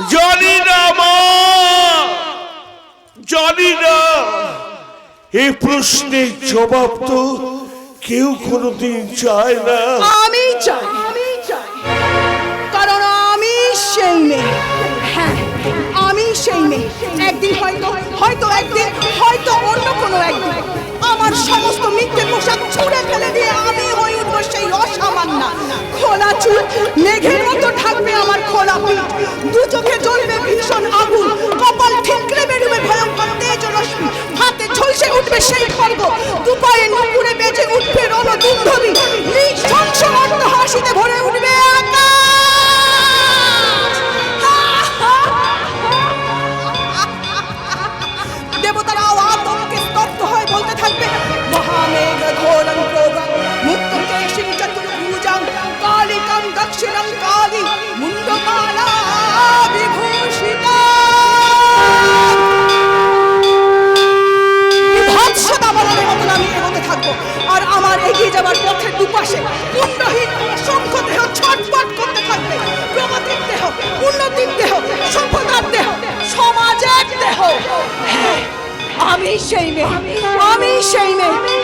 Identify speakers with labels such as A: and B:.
A: জানি না, মা। জানি না। এই প্রশ্নের জবাব তো কেউ কোনোদিন চায় না।
B: আমি চাই। আমি চাই কারণ আমি সেই মেয়ে। হ্যাঁ আমি সেই মেয়ে। একদিন হয়তো হয়তো একদিন, হয়তো অন্য কোনো একদিন আমার সমস্ত মিথ্যে পোশাক ছুঁড়ে ফেলে দিয়ে আমি হয়ে উঠবো সেই অসামান্য। খোলা চুল, মেঘের মতো ঢাকবে আমার খোলা পিঠ। দু চোখে জ্বলবে ভীষণ আগুন, কপাল ঠিকরে বেরোবে ভয়ঙ্কর তেজ রশ্মি। হাতে ঝলসে উঠবে সেই খর্গ দুপায়ে নুপুরে বেজে উঠবে রণদুন্ধবি সেই মেয়ে আমি সেই মেয়ে।